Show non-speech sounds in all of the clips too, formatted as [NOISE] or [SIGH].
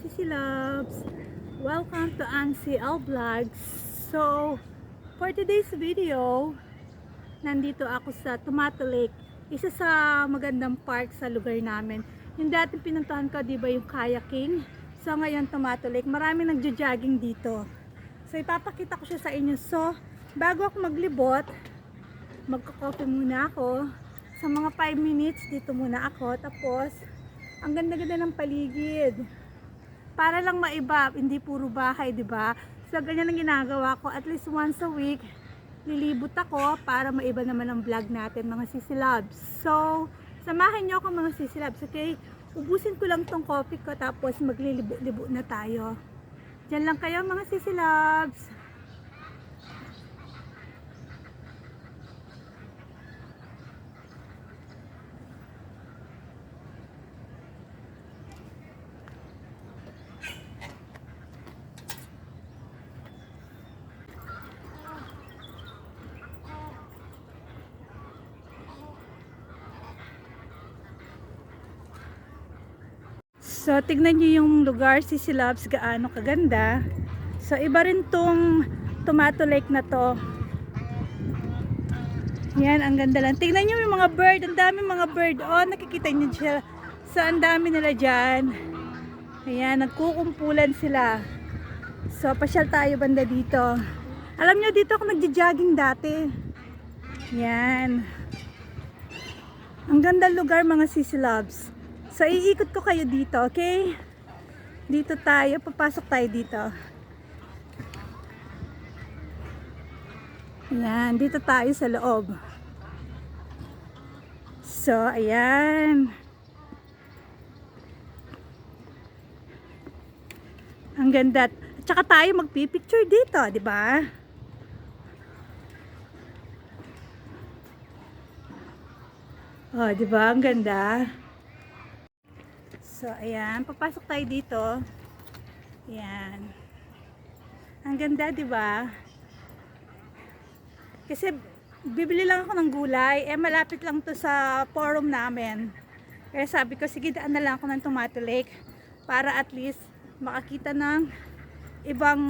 Sissy Loves! Welcome to NCL Vlogs. So, for today's video, nandito ako sa Tomato Lake. Isa sa magandang park sa lugar namin. Yung dati pinuntahan ko, di ba yung kayaking? So, ngayon Tomato Lake. Marami nagja-jogging dito. So, ipapakita ko siya sa inyo. So, bago ako maglibot, magko-coffee muna ako. Sa mga 5 minutes, dito muna ako. Tapos, ang ganda-ganda ng paligid. Para lang maiba, hindi puro bahay, di ba? So, ganyan ang ginagawa ko. At least once a week, lilibot ako para maiba naman ang vlog natin, mga sisilabs. So, samahan niyo ako mga sisilabs, okay? Ubusin ko lang tong coffee ko, tapos maglilibo-libo na tayo. Diyan lang kayo mga sisilabs. So, tignan nyo yung lugar, Sisilabs, gaano kaganda. So, iba rin tong tomato lake na to. Yan, ang ganda lang. Tignan nyo yung mga bird. Ang dami mga bird. Oh, nakikita nyo siya. So, ang dami nila dyan. Ayan, nagkukumpulan sila. So, pasyal tayo banda dito. Alam nyo, dito ako nagja-jogging dati. Yan. Ang ganda lugar mga sisilabs. So, iikot ko kayo dito, okay? Dito tayo, papasok tayo dito. Ayan, dito tayo sa loob. So, ayan. Ang ganda. At saka tayo magpipicture dito, di ba? Oh, di ba? Ang ganda. So, ayan. Papasok tayo dito. Ayan. Ang ganda, di ba? Kasi, bibili lang ako ng gulay. Eh, malapit lang to sa forum namin. Kaya sabi ko, sige, daan na lang ako ng Tomato Lake. Para at least, makakita ng ibang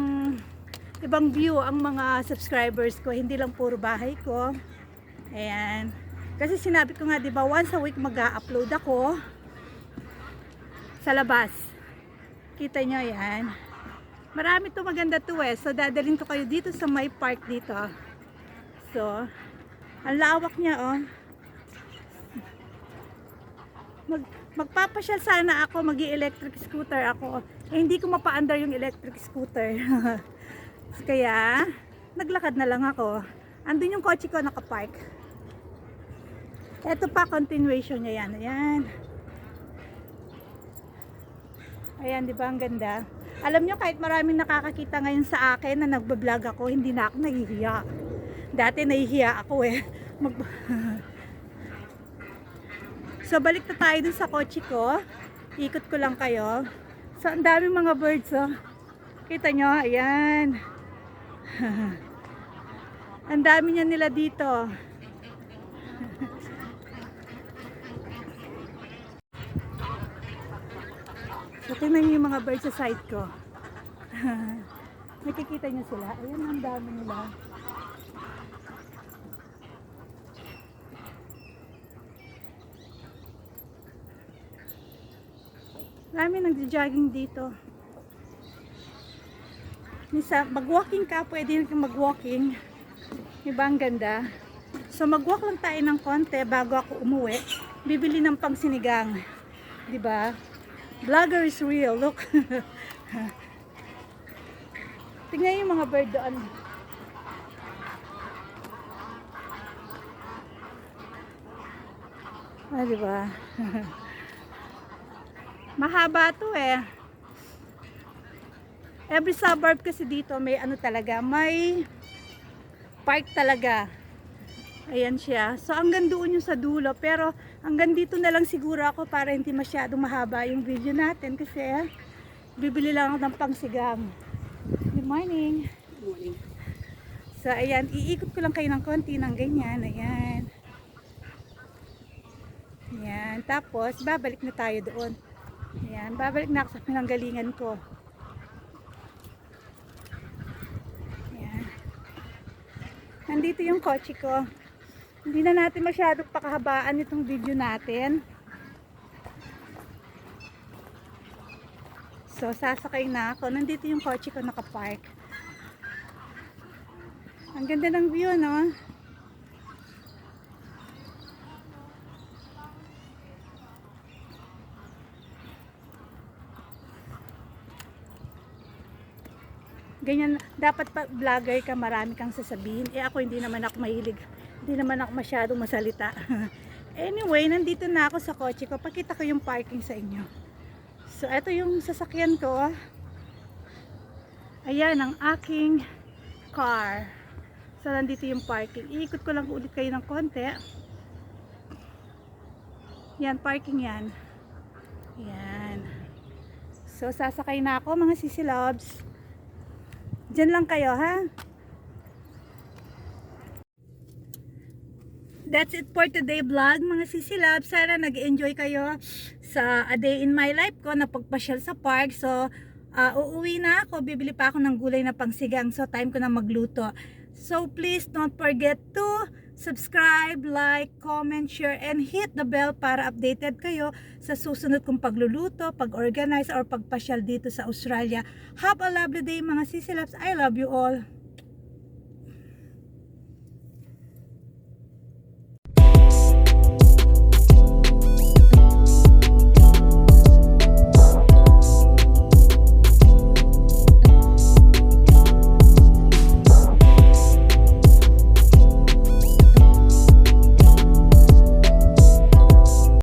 ibang view ang mga subscribers ko. Hindi lang puro bahay ko. Ayan. Kasi sinabi ko nga, di ba, once a week mag-upload ako sa labas. Kita nyo yan. Marami to maganda to eh. So dadalhin ko kayo dito sa my park dito. So, ang lawak niya oh. Mag, magpapasyal sana ako, mag electric scooter ako. Eh, hindi ko mapaandar yung electric scooter. [LAUGHS] Kaya, naglakad na lang ako. Andun yung kotse ko nakapark. Ito pa, continuation niya yan. Ayan. Ayan, di ba? Ang ganda. Alam nyo, kahit maraming nakakakita ngayon sa akin na nagbablog ako, hindi na ako nahihiya. Dati nahihiya ako eh. [LAUGHS] Mag... [LAUGHS] so, balik na tayo dun sa kotse ko. Ikot ko lang kayo. So, ang daming mga birds, oh. Kita nyo, ayan. [LAUGHS] ang dami niya nila dito. So, tingnan niyo yung mga birds sa side ko. [LAUGHS] Nakikita niyo sila? Ayan, ang dami nila. Marami nagja-jogging dito. Misa, mag-walking ka, pwede kang mag-walking. Diba ang ganda? So mag-walk lang tayo ng konti bago ako umuwi. Bibili ng pangsinigang. Diba? Vlogger is real. Look. Tingnan yung mga bird doon. Ah, diba? [LAUGHS] Mahaba to eh. Every suburb kasi dito may ano talaga, may park talaga. Ayan siya. So hanggang doon yung sa dulo. Pero hanggang dito na lang siguro ako para hindi masyadong mahaba yung video natin. Kasi eh, bibili lang ako ng pangsigang. Good morning. Good morning. So ayan, iikot ko lang kayo ng konti ng ganyan. Ayan. Ayan. Tapos babalik na tayo doon. Ayan, babalik na ako sa pinanggalingan ko. Ayan. Nandito yung kotse ko. Hindi na natin masyadong pakahabaan itong video natin. So, sasakay na ako. Nandito yung kotse ko nakapark. Ang ganda ng view, no? Ganyan, dapat pa vlogger ka, marami kang sasabihin. Eh ako hindi naman ako mahilig, hindi naman ako masyadong masalita. [LAUGHS] anyway, nandito na ako sa kotse ko. Pakita ko yung parking sa inyo. So, ito yung sasakyan ko. Ayan ang aking car. So, nandito yung parking. Iikot ko lang ulit kayo ng konti. Yan, parking yan. Yan. So, sasakay na ako mga sisilobs. Diyan lang kayo, ha? That's it for today vlog, mga sisilab. Sana nag-enjoy kayo sa a day in my life ko na pagpasyal sa park. So, uh, uuwi na ako. Bibili pa ako ng gulay na pangsigang. So, time ko na magluto. So, please don't forget to subscribe, like, comment, share, and hit the bell para updated kayo sa susunod kong pagluluto, pag-organize, or pagpasyal dito sa Australia. Have a lovely day mga sisilabs. I love you all.